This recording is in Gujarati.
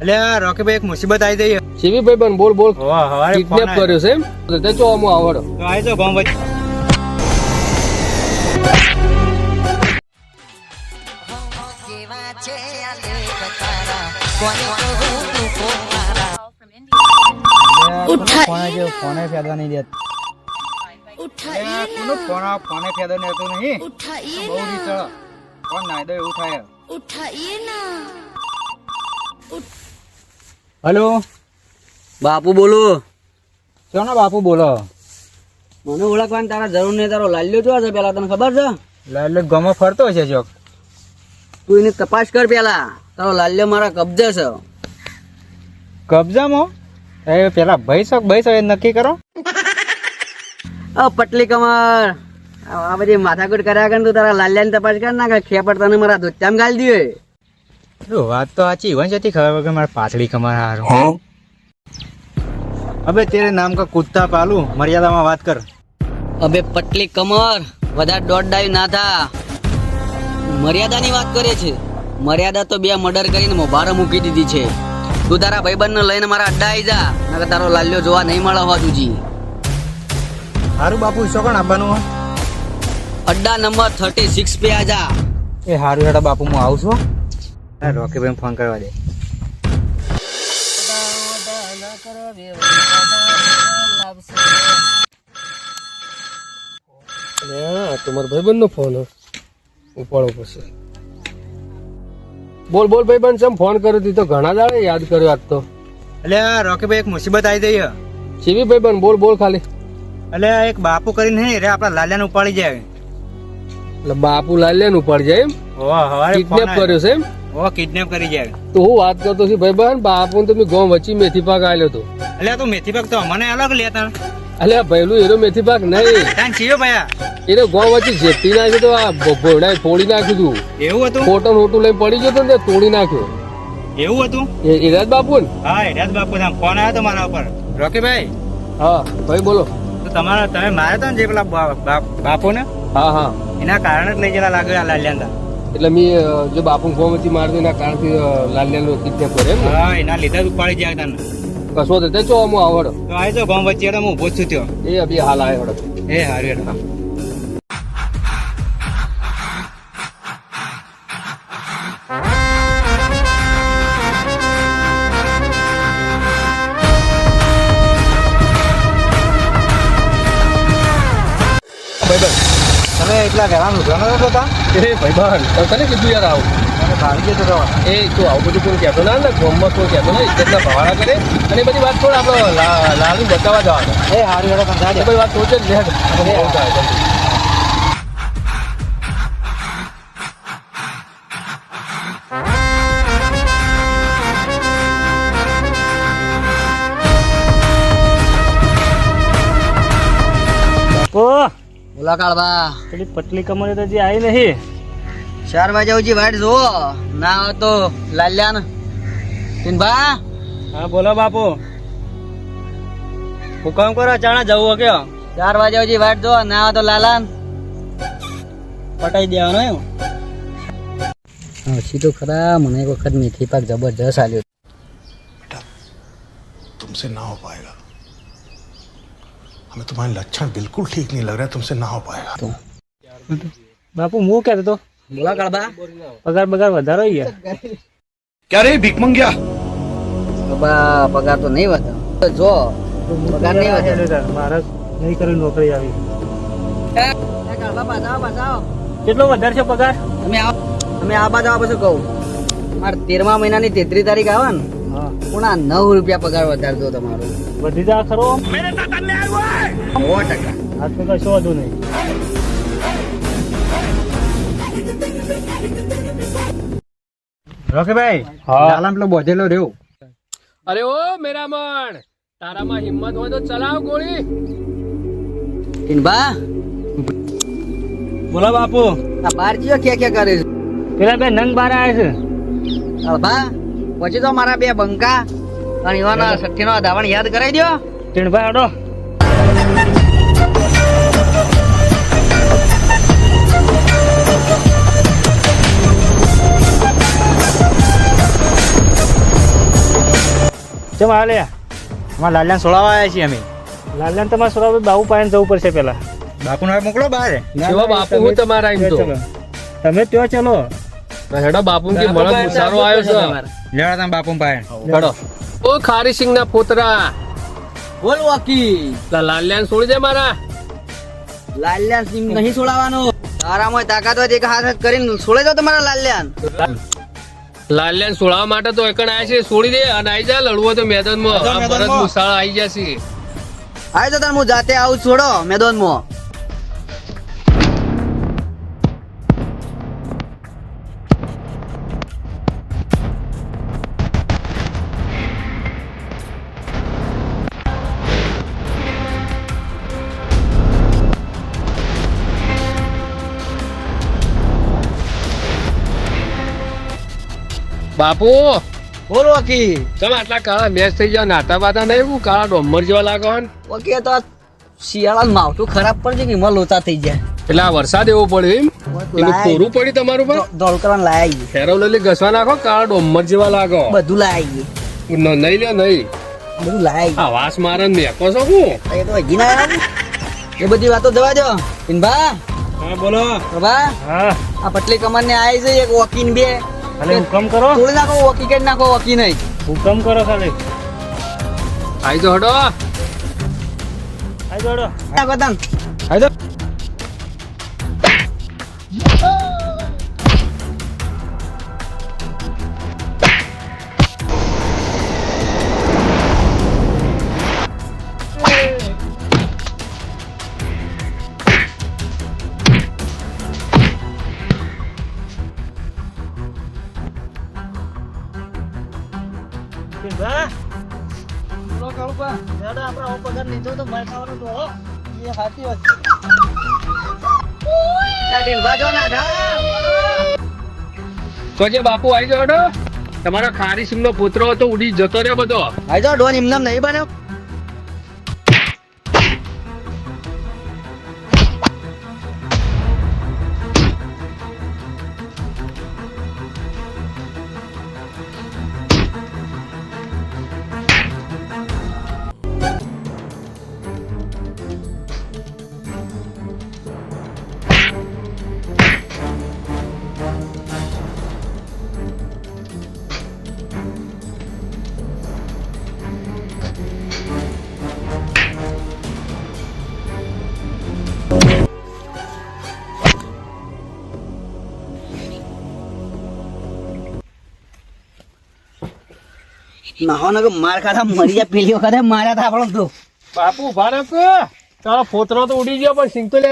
એટલે રોકીભાઈ એક મુસીબત આવી ગઈ શિવી ભાઈ બન બોલ. બોલ કિડનેપ કર્યો છે એમ? તે ચો અમો આવડો. તો આવી જાઓ ગામ વચ્ચે ફોને ફોને ફેદવા નહીં દેત. કોનો ફોન ફોને ફેદવા નહીં બહુ રીચળ ફોન નાઈ એવું થાય? ઉઠાઈએ ના. હલો? બાપુ બોલો. કોનો બાપુ બોલો? મને ઓળખવાની તારા જરૂર નહીં તારો લાલ્યો જો છે પેલા તને ખબર છે? લાલ્યો ગમો ફરતો છે ચોક. તું એની તપાસ કર પેલા. તારો લાલ્યો મારા કબજે છે. કબજામાં? એ પેલા ભાઈ શોખ ભાઈ શોખ એ નક્કી કરો. અ પટલી કમર. આ બધી માથાકૂટ કર્યા કર તું તારા લાલ્યાની તપાસ કર ના કે ખેપડ તને મારા ધોત્યામ ગાલ દીએ જો વાત તો સાચી વંશ જતી ખબર વગર મારે પાછળી કમર હારું. અબે તેરે નામ કા કુત્તા પાલુ મર્યાદામાં વાત કર. અબે પટલી કમર વધારે દોડ ડાયું ના થા. મર્યાદાની વાત કરે છે. મર્યાદા તો બે મર્ડર કરીને મોભારે મૂકી દીધી છે. તું તારા ભાઈબંધને લઈને મારા અડ્ડા આવી જા નકર તારો લાલ્યો જોવા નહીં મળે હોવા જુજી હારું બાપુ શું આપવાનું હો? અડ્ડા નંબર થર્ટી સિક્સ પે આજા. એ હારું હેડા બાપુ હું આવું છું હા રોકીભાઈ ફોન કરવા દે. તમારો ભાઈબંધ નો ફોન ઉપાડવો પડશે. બોલ બોલ ભાઈબંધ ચમ ફોન કર્યો તી? તો ઘણા દાડે યાદ કર્યો આજ તો. એટલે રોકીભાઈ એક મુસીબત આવી ગઈ હે. શિવી ભાઈબંધ? બોલ બોલ ખાલી. એટલે આ એક બાપુ કરીને હે રે આપણા લાલ્યાને ઉપાડી જાય. એટલે બાપુ લાલ્યાને નું પડ જાય એમ? કિડનેપ કર્યો છે એમ? ઓ કિડનેપ કરી જાય. તો હું વાત કરતો છું બન બાપુ તમે ગોમ વચ્ચે મેથી પાક આવેલો હતો. એટલે તું મેથી પાક તો મને અલગ લેતા અલે ભૈલું એનો મેથી પાક નહીં. તાન ચીયો ભયા. એને ગોમ વચ્ચે જેતી નાખ્યો તો આ ભોડા ફોડી નાખ્યું તું. એવું હતું? ફોટો નોટું લઈ પડી ગયો તો ને તોડી નાખ્યો. એવું હતું? એ ઇરાજ બાપુ ને હા ઇરાજ બાપુ ને ફોન આવ્યો તો મારા ઉપર. રોકીભાઈ હા ભાઈ બોલો. તો તમારા તમે માર્યા હતા ને જે પેલા બાપુ ને હા હા. એના કારણે જ લઈ ગયેલા લાગે આ લાલ્યાંદા એટલે મેં જો બાપુ ગોમતી મારતો એના કારણથી લાલ્યાનો કિડનેપ કરે એમ હા એના લીધે ઉપાડી જાય તને કશો તો તે ચો અમો આવડો. તો આવી તો ગોમ વચ્ચે હું ઊભો છું ત્યો. એ અભી હાલ આવ્યો હડો. એ હારું હેડો. તમે એટલા ઘણા નુકસાન નતો થતા એ ભાઈ તો તને કીધું યાર આવું? જતો હતો એ તું આવું બધું કોઈ કહેતો ના ને ગોમમાં કોઈ કહેતો ના ઇજ્જતના ભવાડા કરે અને એ બધી વાત થોડા આપણે લાલુ બતાવવા જવાનો. એ એ વાત સોચે જ લે. ઓલા કાળબા પેલી પતલી કમરે તો હજી આવી નહીં. ચાર વાગે ઉજી વાટ જુઓ. ના આવે તો લાલ્યા ને. તીનભા હા બોલો બાપુ. હુકમ કરો ચાણા જવું કે ચાર વાગે ઉજી વાટ જુઓ. ના આવે તો લાલાન પટાઈ દેવાનો એમ. હસી તો ખરા. મને એક વખત મેથી પાક જબરજસ્ત આલ્યો. બેટા તુમસે ના હો પાએગા हमें तुम्हारे लक्षण बिल्कुल ठीक नहीं लग रहे हैं तुमसे ना हो पाएगा બાપુ હું કહેતો તો બોલા કાળબા પગાર બગાર વધારો યાર क्या रे भीख मंगिया બાબા પગાર તો નહીં વધે જો પગાર નહીં વધે મારે નહીં કરી નોકરી આવી કાળબા પાછા આવો, પાછા આવો. કેટલો વધારે છે પગાર તમે આવો તમે આ બાજુ આવો પછી કહું મારે તેરમા મહિનાની તેત્રીસ તારીખ આવે ને હા પૂણા નવ રૂપિયા પગાર વધારી દો તમારો વધી જા ખરો સો ટકા. તો કશો વધુ નહીં. રોકેભાઈ હા. પેલો બોધેલો રહ્યો. અરે ઓ મેરામણ તારામાં હિંમત હોય તો ચલાવ ગોળી. ઇનબા બોલો બાપુ. આ બાર જીઓ કે કે કરે છે? પેલા બે નંગ બાર આવે છે. અલબા પછી તો મારા બે બંકા. અને એવાના સઠ્ઠીનો ધાવણ યાદ કરાવી દો તીણભાઈ હડો ચમ હાલે અમારા લાલ્યાને સોળાવા આવ્યા છીએ અમે. લાલન તમારે સોરાભાઈ બાપુ પાસે જવું પડશે પેલા બાપુને હવે મોકલો બહાર. કેવા બાપુ હું તમારા એમ તો. તમે ત્યાં ચલો. હેડો બાપુ કે મળો સારો આવ્યો છે. લેવા તમે બાપુ પાસે હેડો. ઓ ખારી સિંગ ના પોતરા બોલ વકી. લા લાલ્યાને છોડી દે મારા. લાલ્યાન સિંહ નહીં છોડાવાનો તારામાં તાકાત હોય એક હાથ કરીને છોડે જાઓ તમારા લાલ્યાન લાલ્યાને છોડાવવા માટે તો એકણ આયા છે છોડી દે અને આઈ જા લડવો તો મેદાનમાં. ભરત. મુસાળ આઈ જશે આવી જતા હું જાતે આવું છોડો મેદાનમાં. બાપુ. બોલો વકી તમે આટલા કાળા મેચ થઈ ગયા નાતા બાતા નહીં હું કાળા ડોમર જેવા લાગો ને? વકી તો શિયાળાનું માવઠું ખરાબ પડશે કે એમાં લોચા થઈ જાય? એટલે આ વરસાદ એવો પડ્યો એમ? એનું કોરું પડ્યું તમારું પર? દોલકરાને લાયા ફેરો લઈ ઘસવા નાખો કાળા ડોમર જેવા લાગો. બધું લાયા ગયું નહીં લ્યો નહીં. બધું લાયા આ વાસ મારે ને મેકો છો હું? એ તો હજી ના એ બધી વાતો જવા દો. ઇનભા હા બોલો. પ્રભા હા. આ પટલી કમર ને આવી છે એક વકીન બે. ખાલી હુકમ કરો? તોડી નાખો વકી કે નાખો વકી નહીં. હુકમ કરો ખાલી. આઈ જો હડો. આઈ જોડો આ બતાન આઈ તો બા બોલો કાળુબા દાદા આપણે આવો પગાર લીધો તો મારે ખાવાનું તો હો એ સાચી વાત છે પિનભા જો ના તો જે બાપુ આવી જાવ તમારો ખારી સિંહ નો પુત્ર હતો ઉડી જતો રહ્યો બધો આઈ જાઓ ડોન એમનામ નહીં બન્યો નાહો કે માર ખાતા મરી જાય. પેલી વખતે માર્યા હતા આપણો તો. બાપુ ભારત તારો ફોતરો તો ઉડી ગયો, પણ સિંગ તો લે